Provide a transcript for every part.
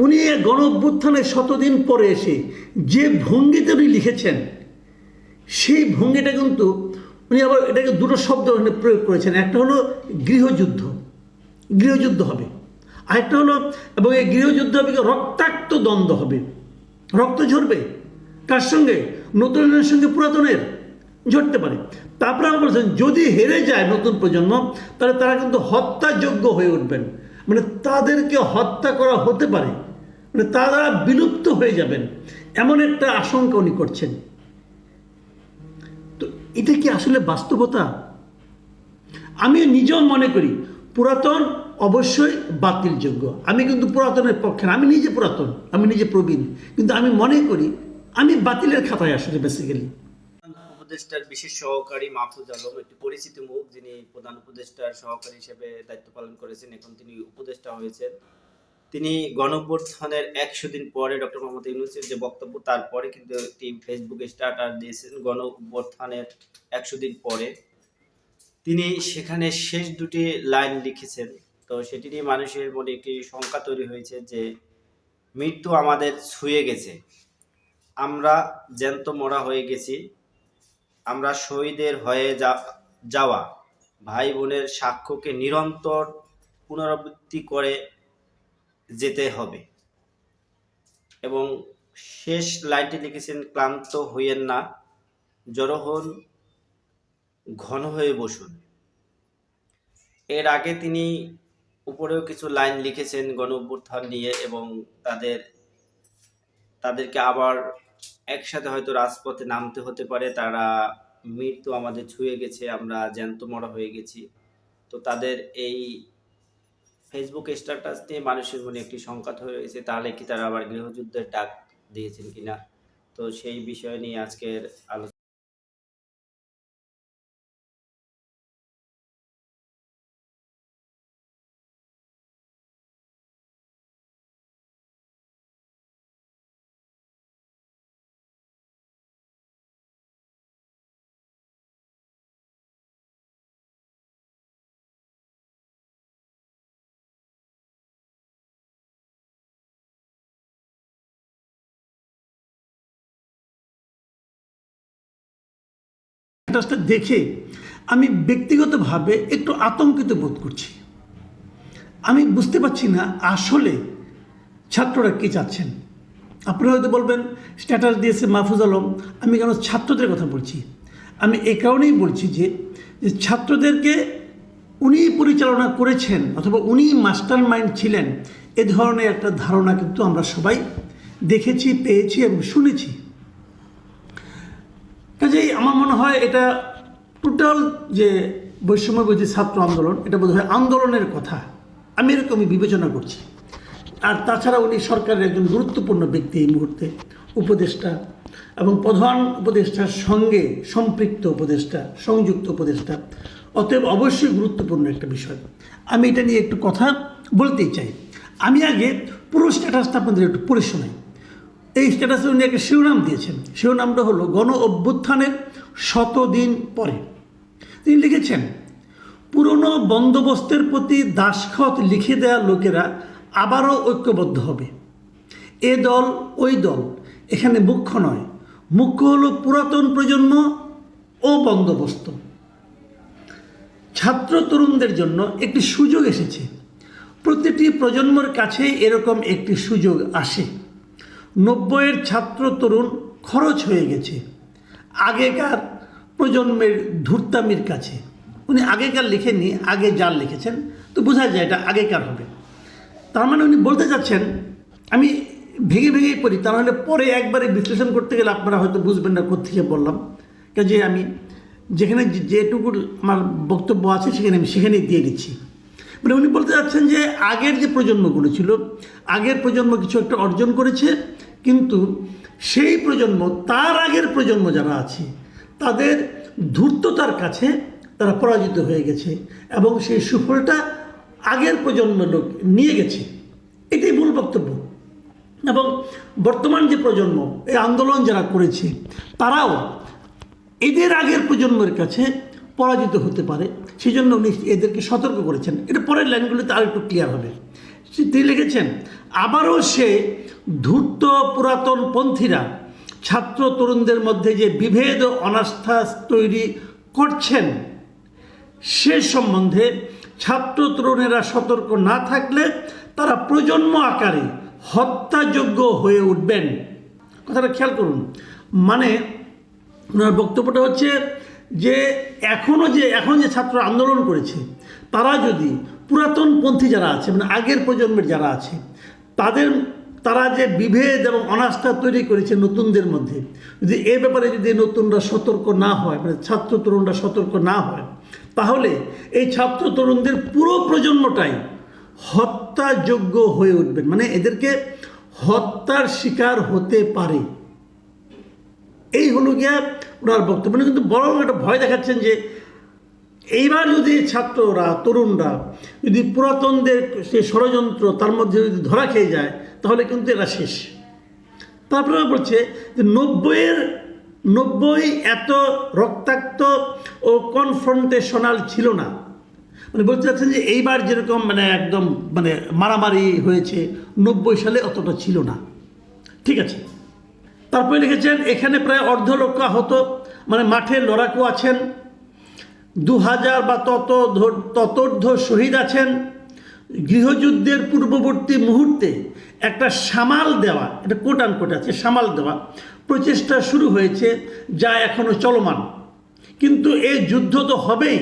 উনি গণ অভ্যুত্থানের শতদিন পরে এসে যে ভঙ্গিতে উনি লিখেছেন, সেই ভঙ্গিটা কিন্তু উনি আবার এটাকে দুটো শব্দ প্রয়োগ করেছেন। একটা হলো গৃহযুদ্ধ। গৃহযুদ্ধ হবে। আরেকটা হলো, এবং এই গৃহযুদ্ধ হবে রক্তাক্ত দ্বন্দ্ব হবে। রক্ত ঝরবে। কার সঙ্গে? নতুনের সঙ্গে পুরাতনের। ঝরতে পারে। তারপরে আবার বলছেন, যদি হেরে যায় নতুন প্রজন্ম, তাহলে তারা কিন্তু হত্যাযোগ্য হয়ে উঠবেন। মানে তাদেরকে হত্যা করা হতে পারে। মানে তারা বিলুপ্ত হয়ে যাবেন। এমন একটা আশঙ্কা উনি করছেন। তো এটা কি আসলে বাস্তবতা? আমি নিজেও মনে করি, পুরাতন অবশ্যই বাতিলযোগ্য। আমি কিন্তু পুরাতনের পক্ষে আমি নিজে পুরাতন, আমি নিজে প্রবীণ। কিন্তু আমি মনে করি, আমি বাতিলের খাতায় আসলে বেসিক্যালি উপদেষ্টার বিশেষ সহকারী মাহফুজ আলম, একটি পরিচিত মুখ, যিনি প্রধান উপদেষ্টার সহকারী হিসেবে দায়িত্ব পালন করেছেন, এখন তিনি উপদেষ্টা হয়েছেন। তিনি গণঅভ্যুত্থানের একশো দিন পরে ডক্টর মোহাম্মদ ইউনুসের যে বক্তব্য, তারপরে কিন্তু একটি ফেসবুকে স্টার্টার দিয়েছেন গণ একশো দিন পরে। তিনি সেখানে শেষ দুটি লাইন লিখেছেন। তো সেটি নিয়ে মানুষের মনে একটি শঙ্কা তৈরি হয়েছে যে, মৃত্যু আমাদের ছুঁয়ে গেছে। আমরা জ্যান্ত মরা হয়ে গেছি। আমরা শহীদের হয়ে যাওয়া ভাই বোনের সাক্ষ্যকে নিরন্তর পুনরাবৃত্তি করে যেতে হবে। এবং শেষ লাইনটি লিখেছেন, ক্লান্ত হইয়েন না জড়ো হন ঘন হয়ে বসুন। এর আগে তিনি উপরেও কিছু লাইন লিখেছেন, গণ অভ্যুত্থান নিয়ে এবং তাদের, তাদেরকে আবার একসাথে হয়তো রাজপথে নামতে হতে পারে। তারা, মৃত্যু আমাদের ছুঁয়ে গেছে, আমরা জ্যান্ত মরা হয়ে গেছি। তো তাদের এই ফেসবুক স্ট্যাটাস নিয়ে মানুষের মনে একটি সংকাত হয়ে রয়েছে, তাহলে কি তারা আবার গৃহযুদ্ধের ডাক দিয়েছেন কিনা? তো সেই বিষয় নিয়ে আজকের আলোচনা স্ট্যাটাসটা দেখে আমি ব্যক্তিগতভাবে একটু আতঙ্কিত বোধ করছি। আমি বুঝতে পারছি না আসলে ছাত্ররা কী চাচ্ছেন। আপনারা হয়তো বলবেন, স্ট্যাটাস দিয়েছে মাহফুজ আলম। আমি কেন ছাত্রদের কথা বলছি? আমি এ কারণেই বলছি যে ছাত্রদেরকে উনি পরিচালনা করেছেন অথবা উনি মাস্টার মাইন্ড ছিলেন, এ ধরনের একটা ধারণা কিন্তু আমরা সবাই দেখেছি, পেয়েছি এবং শুনেছি। কাজেই আমার মনে হয় এটা টোটাল যে বৈষম্য বৈষম্যবিরোধী ছাত্র আন্দোলন, এটা বোধ হয় আন্দোলনের কথা। আমি এরকমই বিবেচনা করছি। আর তাছাড়া উনি সরকারের একজন গুরুত্বপূর্ণ ব্যক্তি এই মুহূর্তে, উপদেষ্টা এবং প্রধান উপদেষ্টার সঙ্গে সম্পৃক্ত উপদেষ্টা, সংযুক্ত উপদেষ্টা। অতএব অবশ্যই গুরুত্বপূর্ণ একটা বিষয়। আমি এটা নিয়ে একটু কথা বলতেই চাই। আমি আগে পুরো স্ট্যাটাসটা আপনাদের একটু পড়ে শোনাই। এই স্ট্যাটাসে উনি একটা শিরোনাম দিয়েছেন। শিরোনামটা হলো গণ অভ্যুত্থানের শতদিন পরে। তিনি লিখেছেন, পুরনো বন্দোবস্তের প্রতি দাসখত লিখে দেওয়া লোকেরা আবারও ঐক্যবদ্ধ হবে। এ দল, ওই দল, এখানে মুখ্য নয়। মুখ্য হলো পুরাতন প্রজন্ম ও বন্দোবস্ত। ছাত্র তরুণদের জন্য একটি সুযোগ এসেছে। প্রতিটি প্রজন্মের কাছে এরকম একটি সুযোগ আসে। নব্বইয়ের ছাত্র তরুণ খরচ হয়ে গেছে আগেকার প্রজন্মের ধূর্তামির কাছে। উনি আগেকার লিখেননি, আগে যার লিখেছেন, তো বোঝা যায় এটা আগেকার হবে। তার মানে উনি বলতে চাচ্ছেন, আমি ভেঙে ভেঙেই পড়ি, তা নাহলে পরে একবারে বিশ্লেষণ করতে গেলে আপনারা হয়তো বুঝবেন না কোথেকে বললাম। কাজে আমি যেখানে যেটুকু আমার বক্তব্য আছে সেখানে আমি সেখানেই দিয়ে দিচ্ছি। মানে উনি বলতে চাচ্ছেন যে আগের যে প্রজন্মগুলো ছিল, আগের প্রজন্ম কিছু একটা অর্জন করেছে কিন্তু সেই প্রজন্ম, তার আগের প্রজন্ম যারা আছে, তাদের ধূর্ততার কাছে তারা পরাজিত হয়ে গেছে এবং সেই সুফলটা আগের প্রজন্ম লোক নিয়ে গেছে। এটাই মূল বক্তব্য। এবং বর্তমান যে প্রজন্ম, এই আন্দোলন যারা করেছে, তারাও এদের আগের প্রজন্মের কাছে পরাজিত হতে পারে। সেই জন্য উনি এদেরকে সতর্ক করেছেন। এটা পরের লাইনগুলিতে আর একটু ক্লিয়ার হবে। তিনি লিখেছেন, আবারও সে ধূর্ত পুরাতন পন্থীরা, ছাত্র তরুণদের মধ্যে যে বিভেদ ও অনাস্থা তৈরি করছেন, সে সম্বন্ধে ছাত্র তরুণেরা সতর্ক না থাকলে তারা প্রজন্ম আকারে হত্যাযোগ্য হয়ে উঠবেন। কথাটা খেয়াল করুন। মানে ওনার বক্তব্যটা হচ্ছে যে এখনও যে, এখন যে ছাত্র আন্দোলন করেছে, তারা যদি পুরাতন পন্থী যারা আছে মানে আগের প্রজন্মের যারা আছে, তাদের তারা যে বিভেদ এবং অনাস্থা তৈরি করেছে নতুনদের মধ্যে, যদি এ ব্যাপারে যদি নতুনরা সতর্ক না হয় মানে ছাত্র তরুণরা সতর্ক না হয়, তাহলে এই ছাত্র তরুণদের পুরো প্রজন্মটাই হত্যাযোগ্য হয়ে উঠবেন। মানে এদেরকে হত্যার শিকার হতে পারে। এই হলো গিয়া ওনার বক্তব্য। উনি কিন্তু বরং একটা ভয় দেখাচ্ছেন যে, এইবার যদি ছাত্ররা, তরুণরা যদি পুরাতনদের সে ষড়যন্ত্র তার মধ্যে যদি ধরা খেয়ে যায় তাহলে কিন্তু এরা শেষ। তারপরে বলছে যে নব্বইয়ের, নব্বই এত রক্তাক্ত ও কনফ্রন্টেশনাল ছিল না। মানে বলতে চাচ্ছেন যে এইবার যেরকম মানে একদম মানে মারামারি হয়েছে, নব্বই সালে অতটা ছিল না। ঠিক আছে। তারপরে লিখেছেন, এখানে প্রায় অর্ধ লক্ষ আহত মানে মাঠে লড়াকু আছেন দু হাজার বা তত ততোর্ধ শহীদ আছেন গৃহযুদ্ধের পূর্ববর্তী মুহূর্তে একটা সামাল দেওয়া এটা কোট আনকোট আছে, সামাল দেওয়া প্রচেষ্টা শুরু হয়েছে, যা এখনও চলমান। কিন্তু এই যুদ্ধ তো হবেই,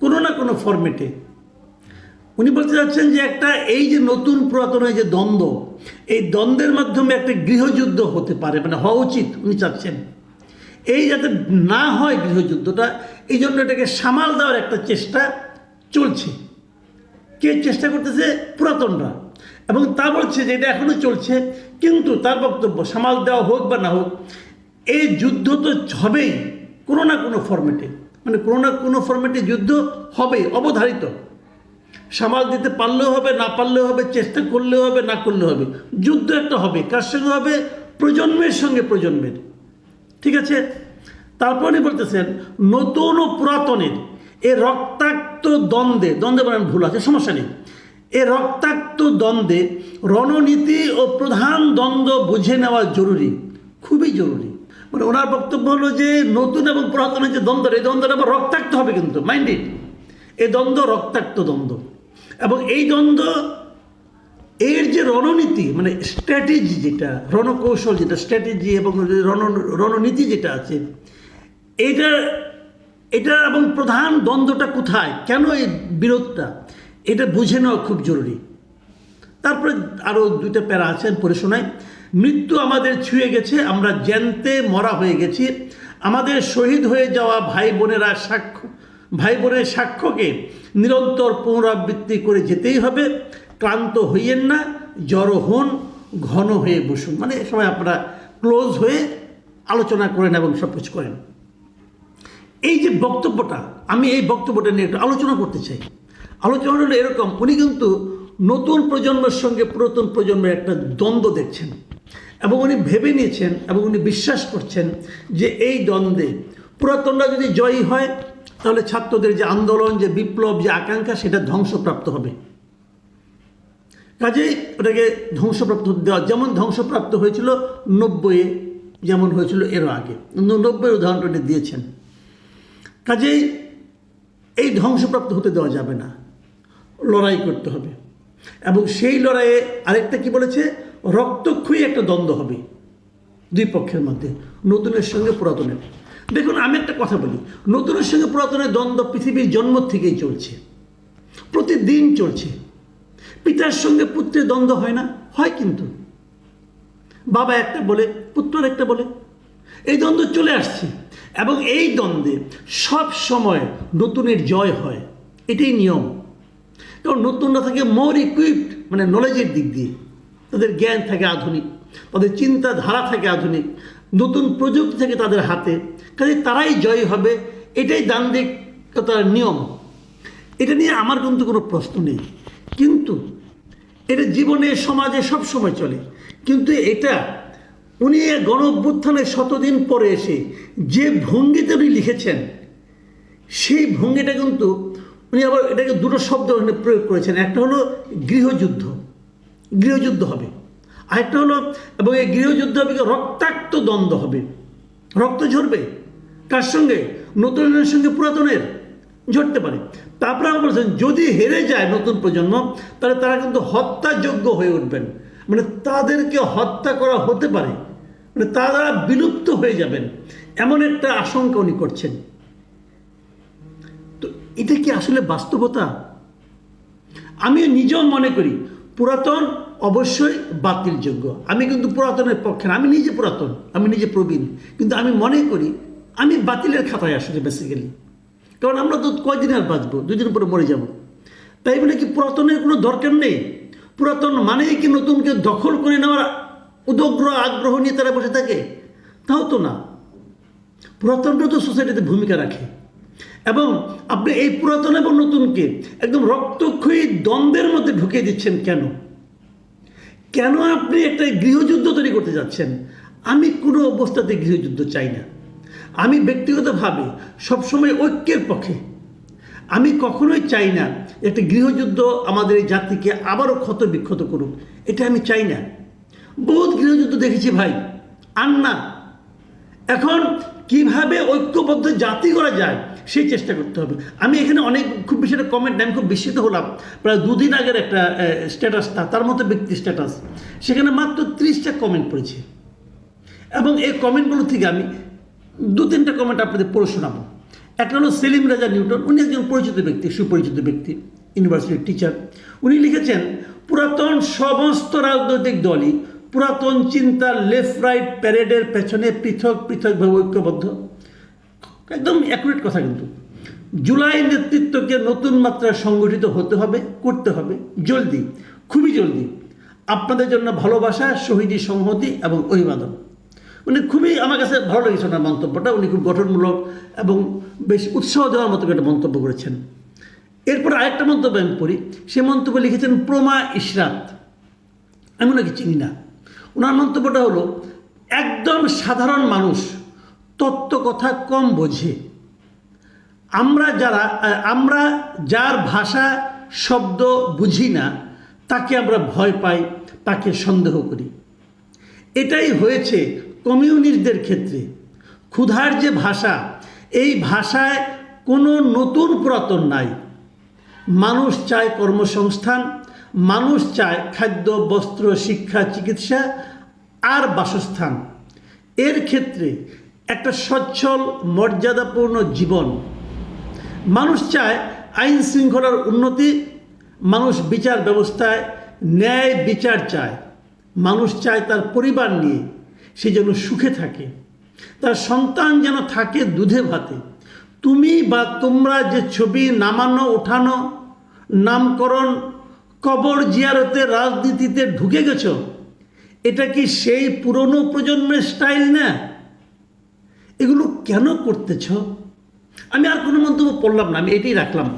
কোনো না কোনো ফরম্যাটে উনি বলতে চাচ্ছেন যে একটা এই যে নতুন পুরাতনের যে দ্বন্দ্ব, এই দ্বন্দ্বের মাধ্যমে একটা গৃহযুদ্ধ হতে পারে মানে হওয়া উচিত, উনি চাচ্ছেন। এই যাতে না হয় গৃহযুদ্ধটা, এই জন্য এটাকে সামাল দেওয়ার একটা চেষ্টা চলছে। কে চেষ্টা করতেছে? পুরাতনরা। এবং তা বলছে যে এটা এখনও চলছে, কিন্তু তার বক্তব্য, সামাল দেওয়া হোক বা না হোক, এই যুদ্ধ তো হবেই, কোনো না কোনো ফরম্যাটে মানে কোনো না কোনো ফরম্যাটে যুদ্ধ হবেই, অবধারিত। সামাল দিতে পারলেও হবে, না পারলেও হবে, চেষ্টা করলেও হবে, না করলেও হবে। যুদ্ধ একটা হবে, কার সঙ্গে হবে? প্রজন্মের সঙ্গে প্রজন্মের। ঠিক আছে? তারপরে বলতেছেন, নতুন ও পুরাতনের এ রক্তাক্ত দ্বন্দ্বে দ্বন্দ্বে বলেন ভুল আছে, সমস্যা নেই। এ রক্তাক্ত দ্বন্দ্বে রণনীতি ও প্রধান দ্বন্দ্ব বুঝে নেওয়া জরুরি, খুবই জরুরি। মানে ওনার বক্তব্য হলো যে নতুন এবং পুরাতনের যে দ্বন্দ্ব, এই দ্বন্দ্বটা আবার রক্তাক্ত হবে কিন্তু মাইন্ড ইট এই দ্বন্দ্ব রক্তাক্ত দ্বন্দ্ব। এবং এই দ্বন্দ্ব, এর যে রণনীতি মানে স্ট্র্যাটেজি যেটা, রণকৌশল যেটা স্ট্র্যাটেজি এবং রণ, রণনীতি যেটা আছে এটা এটা এবং প্রধান দ্বন্দ্বটা কোথায়? কেন এই বিরোধটা? এটা বুঝে নেওয়া খুব জরুরি। তারপরে আরও দুইটা প্যারা আছেন পড়ে শোনায় মৃত্যু আমাদের ছুঁয়ে গেছে, আমরা জ্যান্তে মরা হয়ে গেছি। আমাদের শহীদ হয়ে যাওয়া ভাই বোনেরা সাক্ষ্য, ভাই বোনের সাক্ষ্যকে নিরন্তর পুনরাবৃত্তি করে যেতেই হবে। ক্লান্ত হইয়েন না, জড়ো হন, ঘন হয়ে বসুন। মানে সময় আপনারা ক্লোজ হয়ে আলোচনা করেন এবং সব কিছু করেন। এই যে বক্তব্যটা, আমি এই বক্তব্যটা নিয়ে একটু আলোচনা করতে চাই। আলোচনা হলো এরকম, উনি কিন্তু নতুন প্রজন্মের সঙ্গে পুরাতন প্রজন্মের একটা দ্বন্দ্ব দেখছেন এবং উনি ভেবে নিয়েছেন এবং উনি বিশ্বাস করছেন যে এই দ্বন্দ্বে পুরাতনরা যদি জয়ী হয়, তাহলে ছাত্রদের যে আন্দোলন, যে বিপ্লব, যে আকাঙ্ক্ষা, সেটা ধ্বংসপ্রাপ্ত হবে। কাজেই ওটাকে ধ্বংসপ্রাপ্ত দেওয়া, যেমন ধ্বংসপ্রাপ্ত হয়েছিল নব্বইয়ে, যেমন হয়েছিল এরও আগে। নব্বই উদাহরণটা দিয়েছেন। কাজেই এই ধ্বংসপ্রাপ্ত হতে দেওয়া যাবে না। লড়াই করতে হবে। এবং সেই লড়াইয়ে আরেকটা কি বলেছে? রক্তক্ষয়ী একটা দ্বন্দ্ব হবে দুই পক্ষের মধ্যে, নতুনের সঙ্গে পুরাতনের। দেখুন, আমি একটা কথা বলি, নতুনের সঙ্গে পুরাতনের দ্বন্দ্ব পৃথিবীর জন্ম থেকেই চলছে। প্রতিদিন চলছে। পিতার সঙ্গে পুত্রের দ্বন্দ্ব হয় না, হয় কিন্তু। বাবা একটা বলে, পুত্র একটা বলে। এই দ্বন্দ্ব চলে আসছে। এবং এই দ্বন্দ্বে সব সময় নতুনের জয় হয়। এটাই নিয়ম। কারণ নতুনরা থাকে মোর ইকুইপড মানে নলেজের দিক দিয়ে। তাদের জ্ঞান থাকে আধুনিক, তাদের চিন্তাধারা থাকে আধুনিক, নতুন প্রযুক্তি থাকে তাদের হাতে। কাজে তারাই জয় হবে, এটাই দান্দিকতার নিয়ম। এটা নিয়ে আমার কিন্তু কোনো প্রশ্ন নেই। কিন্তু এটা জীবনে, সমাজে সব সময় চলে। কিন্তু এটা উনি গণ অভ্যুত্থানের শতদিন পরে এসে যে ভঙ্গিতে উনি লিখেছেন, সেই ভঙ্গিটা কিন্তু উনি আবার এটাকে দুটো শব্দ প্রয়োগ করেছেন। একটা হলো গৃহযুদ্ধ। গৃহযুদ্ধ হবে। আরেকটা হলো, এবং এই গৃহযুদ্ধ হবে রক্তাক্ত দ্বন্দ্ব হবে। রক্ত ঝরবে। কার সঙ্গে নতুনের সঙ্গে পুরাতনের ঝরতে পারে। তারপরে আবার বলছেন, যদি হেরে যায় নতুন প্রজন্ম, তাহলে তারা কিন্তু হত্যাযোগ্য হয়ে উঠবেন। মানে তাদেরকে হত্যা করা হতে পারে। মানে তারা বিলুপ্ত হয়ে যাবেন। এমন একটা আশঙ্কা উনি করছেন। তো এটা কি আসলে বাস্তবতা? আমি নিজেও মনে করি, পুরাতন অবশ্যই বাতিলযোগ্য। আমি কিন্তু পুরাতনের পক্ষে আমি নিজে পুরাতন, আমি নিজে প্রবীণ। কিন্তু আমি মনে করি, আমি বাতিলের খাতায় আসলে বেসিক্যালি কারণ আমরা তো কয়দিন আর বাঁচবো? দুদিন পরে মরে যাব। তাই বলে কি পুরাতনের কোনো দরকার নেই? পুরাতন মানেই কি নতুনকে দখল করে নেওয়ার উদগ্র আগ্রহ নিয়ে তারা বসে থাকে। তাও তো না। পুরাতনটা তো সোসাইটিতে ভূমিকা রাখে। এবং আপনি এই পুরাতন এবং নতুনকে একদম রক্তক্ষয়ী দ্বন্দ্বের মধ্যে ঢুকিয়ে দিচ্ছেন কেন? কেন আপনি একটা গৃহযুদ্ধ তৈরি করতে যাচ্ছেন? আমি কোনো অবস্থাতে গৃহযুদ্ধ চাই না। আমি ব্যক্তিগতভাবে সবসময় ঐক্যের পক্ষে। আমি কখনোই চাই না একটা গৃহযুদ্ধ আমাদের এই জাতিকে আবারও ক্ষত বিক্ষত করুক। এটা আমি চাই না। বহুত গৃহযুদ্ধ দেখেছি ভাই। আর না এখন কীভাবে ঐক্যবদ্ধ জাতি করা যায়, সেই চেষ্টা করতে হবে। আমি এখানে অনেক, খুব বেশি একটা কমেন্ট আমি খুব বিস্মিত হলাম। প্রায় দুদিন আগের একটা স্ট্যাটাসটা তার মতো ব্যক্তি স্ট্যাটাস সেখানে মাত্র ত্রিশটা কমেন্ট পড়েছে। এবং এই কমেন্টগুলো থেকে আমি দু তিনটা কমেন্ট আপনাদের পড়ে শোনাবো। একটা হলো সেলিম রাজা নিউটন, উনি একজন পরিচিত ব্যক্তি, সুপরিচিত ব্যক্তি ইউনিভার্সিটির টিচার উনি লিখেছেন, পুরাতন সমস্ত রাজনৈতিক দলই পুরাতন চিন্তার লেফট রাইট প্যারেডের পেছনে পৃথক পৃথকভাবে ঐক্যবদ্ধ। একদম অ্যাকুরেট কথা কিন্তু। জুলাই নেতৃত্বকে নতুন মাত্রায় সংগঠিত হতে হবে, করতে হবে। জলদি, খুবই জলদি। আপনাদের জন্য ভালোবাসা, শহীদি সংহতি এবং অভিবাদন। উনি খুবই আমার কাছে ভালো লেগেছে ওনার মন্তব্যটা। উনি খুব গঠনমূলক এবং বেশ উৎসাহ দেওয়ার মতো একটা মন্তব্য করেছেন। এরপর আরেকটা মন্তব্য আমি পড়ি। সে মন্তব্য লিখেছেন, প্রমা ইশরাত। আমি ওনাকে চিনি না। ওনার মন্তব্যটা হলো, একদম সাধারণ মানুষ তত্ত্ব কথা কম বোঝে। আমরা যারা, আমরা যার ভাষা, শব্দ বুঝি না, তাকে আমরা ভয় পাই, তাকে সন্দেহ করি। এটাই হয়েছে কমিউনিস্টদের ক্ষেত্রে। ক্ষুধার যে ভাষা, এই ভাষায় কোনো নতুন পুরাতন নাই। মানুষ চায় কর্মসংস্থান মানুষ চায় খাদ্য, বস্ত্র, শিক্ষা, চিকিৎসা আর বাসস্থান। এর ক্ষেত্রে একটা সচ্ছল, মর্যাদাপূর্ণ জীবন। মানুষ চায় আইন শৃঙ্খলার উন্নতি, মানুষ বিচার ব্যবস্থায় ন্যায় বিচার চায়। মানুষ চায় তার পরিবার নিয়ে সে যেন সুখে থাকে। তার সন্তান যেন থাকে দুধে ভাতে। তুমি বা তোমরা যে ছবি নামানো ওঠানো নামকরণ কবর জিয়ারতে রাজনীতিতে ঢুকে গেছ? এটা কি সেই পুরনো প্রজন্মের স্টাইল না? এগুলো কেন করতেছ? আমি আর কোনো মন্তব্য পড়লাম না, আমি এটাই রাখলাম।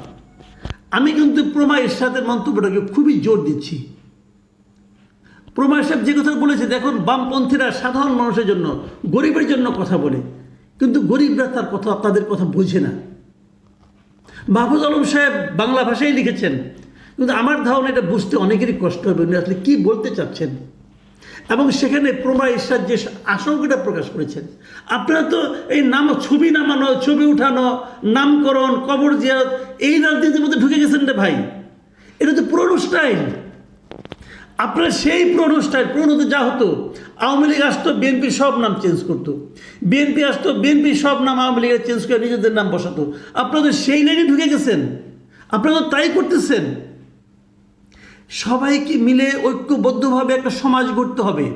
আমি কিন্তু প্রমা ইরশাদের মন্তব্যটাকে খুবই জোর দিচ্ছি। প্রমা ইরশাদ যে কথা বলেছে, দেখুন, বামপন্থীরা সাধারণ মানুষের জন্য, গরিবের জন্য কথা বলে, কিন্তু গরিবরা তার কথা, তাদের কথা বোঝে না। মাহফুজ আলম সাহেব বাংলা ভাষায় লিখেছেন কিন্তু আমার ধারণা এটা বুঝতে অনেকেরই কষ্ট হবে উনি আসলে কী বলতে চাচ্ছেন। এবং সেখানে প্রমা ইরশাদ যে আশঙ্কাটা প্রকাশ করেছেন। আপনারা তো এই নাম ছবি নামানো, ছবি উঠানো, নামকরণ, কবর জিয়ারত, এই রাজনীতির মধ্যে ঢুকে গেছেন রে ভাই। এটা তো পুরনো স্টাইল। আপনার সেই পুরনো স্টাইল, পুরনো তো যা হতো, আওয়ামী লীগ আসতো, বিএনপি সব নাম চেঞ্জ করতো। বিএনপি আসতো, বিএনপি সব নাম আওয়ামী লীগের চেঞ্জ করে নিজেদের নাম বসাতো। আপনারা তো সেই লাইনে ঢুকে গেছেন। আপনারা তো তাই করতেছেন। সবাইকে মিলে ঐক্যবদ্ধভাবে একটা সমাজ গড়তে হবে।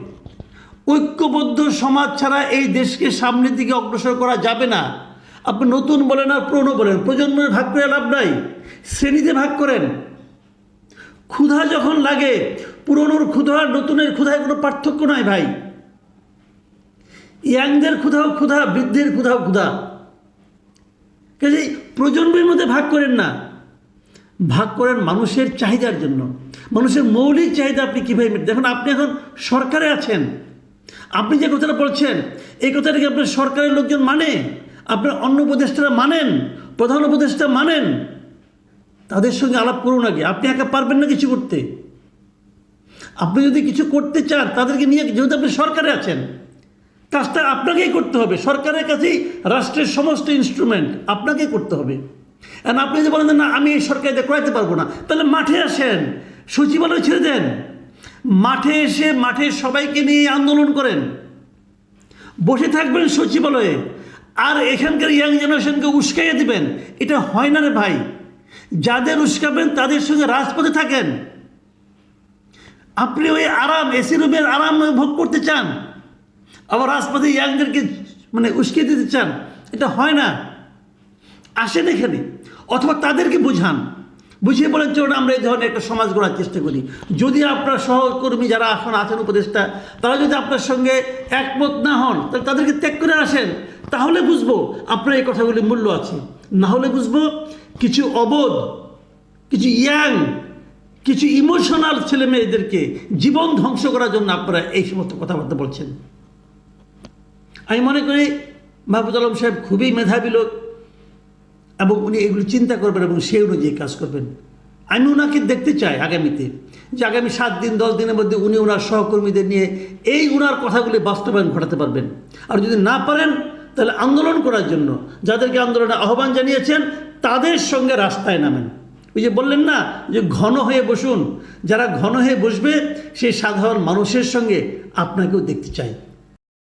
ঐক্যবদ্ধ সমাজ ছাড়া এই দেশকে সামনের দিকে অগ্রসর করা যাবে না। আপনি নতুন বলেন আর পুরনো বলেন, প্রজন্মের ভাগ করে লাভ নাই, শ্রেণীতে ভাগ করেন। ক্ষুধা যখন লাগে, পুরনোর ক্ষুধা আর নতুনের ক্ষুধায় কোনো পার্থক্য নাই ভাই। ইয়াংদের ক্ষুধাও ক্ষুধা, বৃদ্ধের ক্ষুধাও ক্ষুধা। কাজেই প্রজন্মের মধ্যে ভাগ করেন না। ভাগ করেন মানুষের চাহিদার জন্য। মানুষের মৌলিক চাহিদা আপনি কীভাবে দেখুন, আপনি এখন সরকারে আছেন। আপনি যে কথাটা বলছেন, এই কথাটাকে আপনার সরকারের লোকজন মানে? আপনার অন্য উপদেষ্টারা মানেন? প্রধান উপদেষ্টা মানেন? তাদের সঙ্গে আলাপ করুন আগে। আপনি একা পারবেন না কিছু করতে। আপনি যদি কিছু করতে চান, তাদেরকে নিয়ে যেহেতু আপনি সরকারে আছেন, কাজটা আপনাকেই করতে হবে। সরকারের কাছেই রাষ্ট্রের সমস্ত ইনস্ট্রুমেন্ট আপনাকেই করতে হবে। আর আপনি যদি বলেন না, আমি এই সরকারিতে করাইতে পারব না, তাহলে মাঠে আসেন। সচিবালয় ছেড়ে দেন মাঠে এসে মাঠে সবাইকে নিয়ে আন্দোলন করেন। বসে থাকবেন সচিবালয়ে। আর এখানকার ইয়াং জেনারেশনকে উস্কাইয়ে দিবেন। এটা হয় না রে ভাই। যাদের উস্কাবেন, তাদের সঙ্গে রাজপথে থাকেন। আপনি ওই আরাম, এসি রুমের আরাম ভোগ করতে চান, আবার রাজপথে ইয়াংদেরকে মানে উস্কিয়ে দিতে চান, এটা হয় না। আসেন এখানে, অথবা তাদেরকে বুঝান। বুঝিয়ে বলার জন্য আমরা এই ধরনের একটা সমাজ গড়ার চেষ্টা করি। যদি আপনার সহকর্মী যারা এখন আছেন, উপদেষ্টা, তারা যদি আপনার সঙ্গে একমত না হন, তাহলে তাদেরকে ত্যাগ করে আসেন, তাহলে বুঝব আপনার এই কথাগুলির মূল্য আছে। না হলে বুঝব কিছু অবোধ, কিছু ইয়াং, কিছু ইমোশনাল ছেলে মেয়েদেরকে জীবন ধ্বংস করার জন্য আপনারা এই সমস্ত কথাবার্তা বলছেন। আমি মনে করি মাহবুদ আলম সাহেব খুবই মেধাবী লোক এবং উনি এগুলো চিন্তা করবেন এবং সেই অনুযায়ী কাজ করবেন। আমি ওনাকে দেখতে চাই আগামীতে যে আগামী সাত দিন, দশ দিনের মধ্যে উনি ওনার সহকর্মীদের নিয়ে এই ওনার কথাগুলি বাস্তবায়ন ঘটাতে পারবেন। আর যদি না পারেন, তাহলে আন্দোলন করার জন্য, যাদেরকে আন্দোলনে আহ্বান জানিয়েছেন, তাদের সঙ্গে রাস্তায় নামেন। ওই যে বললেন না, যে ঘন হয়ে বসুন। যারা ঘন হয়ে বসবে, সেই সাধারণ মানুষের সঙ্গে আপনাকেও দেখতে চাই।